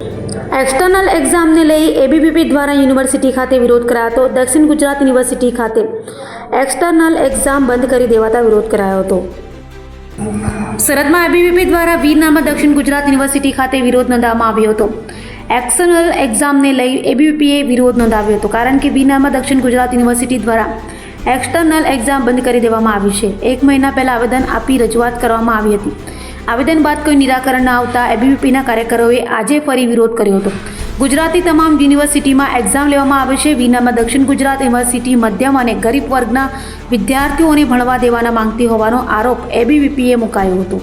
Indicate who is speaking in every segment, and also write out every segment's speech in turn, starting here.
Speaker 1: External એક્ઝામને લઈ ABVP દ્વારા university ખાતે વિરોધ કરાયો હતો દક્ષિણ ગુજરાત યુનિવર્સિટી ખાતે એક્સટર્નલ એક્ઝામ બંધ કરી દેવાતા વિરોધ કરાયો હતો સરહદમાં એબીવીપી દ્વારા વીરનામાં દક્ષિણ ગુજરાત યુનિવર્સિટી ખાતે વિરોધ નોંધવામાં આવ્યો હતો એક્સટર્નલ એક્ઝામને લઈ એબીવીપીએ વિરોધ નોંધાવ્યો હતો કારણ કે વીરનામાં દક્ષિણ ગુજરાત યુનિવર્સિટી દ્વારા એક્સટર્નલ એક્ઝામ બંધ કરી દેવામાં આવી છે એક મહિના પહેલાં આવેદન આપી રજૂઆત કરવામાં આવી હતી આવેદન બાદ કોઈ નિરાકરણ ન આવતા એબીવીપીના કાર્યકરોએ આજે ફરી વિરોધ કર્યો હતો. ગુજરાતની તમામ યુનિવર્સિટીમાં એક્ઝામ લેવામાં આવે છે. વીનામાં દક્ષિણ ગુજરાત યુનિવર્સિટી મધ્યમ અને ગરીબ વર્ગના વિદ્યાર્થીઓને ભણવા દેવાના માંગતી હોવાનો આરોપ એબીવીપીએ મુકાયો હતો.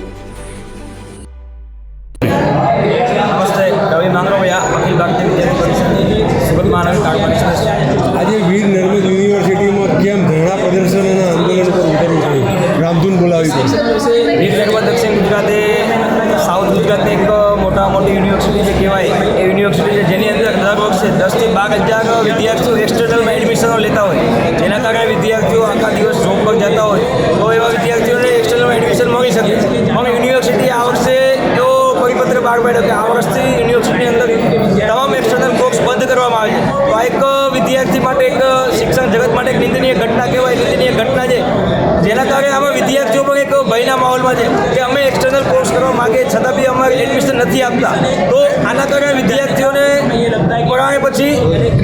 Speaker 2: પડી
Speaker 3: દક્ષિણ ગુજરાતે, સાઉથ ગુજરાતની એક મોટા મોટી યુનિવર્સિટી જે કહેવાય, એ યુનિવર્સિટી છે જેની અંદર લગભગ દસથી બાર હજાર વિદ્યાર્થીઓ એક્સટર્નલમાં એડમિશનો લેતા હોય. જેના કારણે વિદ્યાર્થીઓ આખા દિવસ જોબ પર જતા હોય. તો એવા વિદ્યાર્થીઓને એક્સટર્નલમાં એડમિશન મળી શકે. પણ યુનિવર્સિટી આ વર્ષે એવો પરિપત્ર બહાર પાડ્યો કે આ વર્ષથી યુનિવર્સિટીની અંદર તમામ એક્સટર્નલ કોર્સ બંધ કરવામાં આવે છે. તો આ એક વિદ્યાર્થી માટે એક શિક્ષણ જગત માટે એક નિંદનીય ઘટના કહેવાય છે જેના કારણે આમાં વિદ્યાર્થીઓ પણ એક ભયના માહોલમાં છે કે અમે એક્સટર્નલ કોર્સ કરવા માગીએ છતાં બી અમારે એડમિશન નથી આપતા. તો આના કારણે વિદ્યાર્થીઓને ભણાવે પછી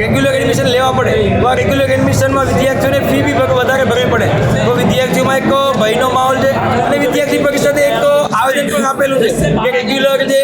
Speaker 3: રેગ્યુલર એડમિશન લેવા પડે. તો આ રેગ્યુલર એડમિશનમાં વિદ્યાર્થીઓને ફી બી વધારે ભરવી પડે. તો વિદ્યાર્થીઓમાં એક ભયનો માહોલ છે. અને વિદ્યાર્થી પરિષદે એક આવેદન પણ આપેલું છે. કે રેગ્યુલર જે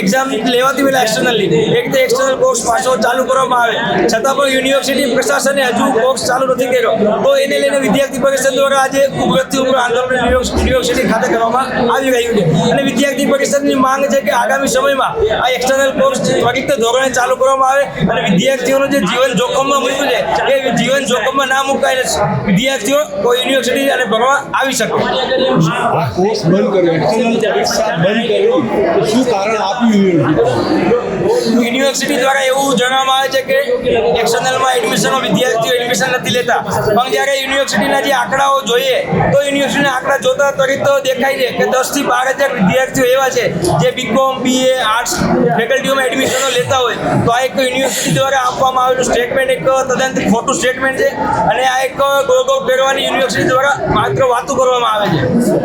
Speaker 3: એક્ઝામ લેવાતી પહેલાં એક્સટર્નલની એક તો એક્સટર્નલ કોર્સ પાછો ચાલુ કરવામાં આવે. છતાં પણ યુનિવર્સિટી પ્રશાસને હજુ કોર્સ ચાલુ નથી કર્યો. તો એને લઈને વિદ્યાર્થી પરિષદ દ્વારા આજે ઉગ્રથી ઉપર આંદોલન યુનિવર્સિટી ખાતે કરવામાં આવી રહ્યું છે. અને વિદ્યાર્થી પરિષદની માંગ છે કે આગામી સમયમાં આ એક્સટર્નલ કોર્સ ત્વરિત ધોરણે ચાલુ કરવામાં આવે અને વિદ્યાર્થીઓનું જે જીવન જોખમમાં મૂક્યું છે, એ જીવન જોખમમાં ના મુકાય, વિદ્યાર્થીઓ કોઈ યુનિવર્સિટી અને ભણવા આવી શકે.
Speaker 2: યુનિવર્સિટી
Speaker 3: દ્વારા એવું જણાવવામાં આવે છે કે એક્સટર્નલમાં એડમિશનો વિદ્યાર્થીઓ એડમિશન નથી લેતા. પણ જ્યારે યુનિવર્સિટીના જે આંકડાઓ જોઈએ, તો યુનિવર્સિટીના આંકડા જોતા ત્વરિત દેખાય છે કે દસથી બાર હજાર વિદ્યાર્થીઓ એવા છે જે બીકોમ બીએ આર્ટ્સ ફેકલ્ટીઓમાં એડમિશનો લેતા હોય. તો આ એક યુનિવર્સિટી દ્વારા આપવામાં આવેલું સ્ટેટમેન્ટ એક તદ્દન ખોટું સ્ટેટમેન્ટ છે. અને આ એક ગોળ ફેરવાની યુનિવર્સિટી દ્વારા માત્ર વાતો કરવામાં આવે છે.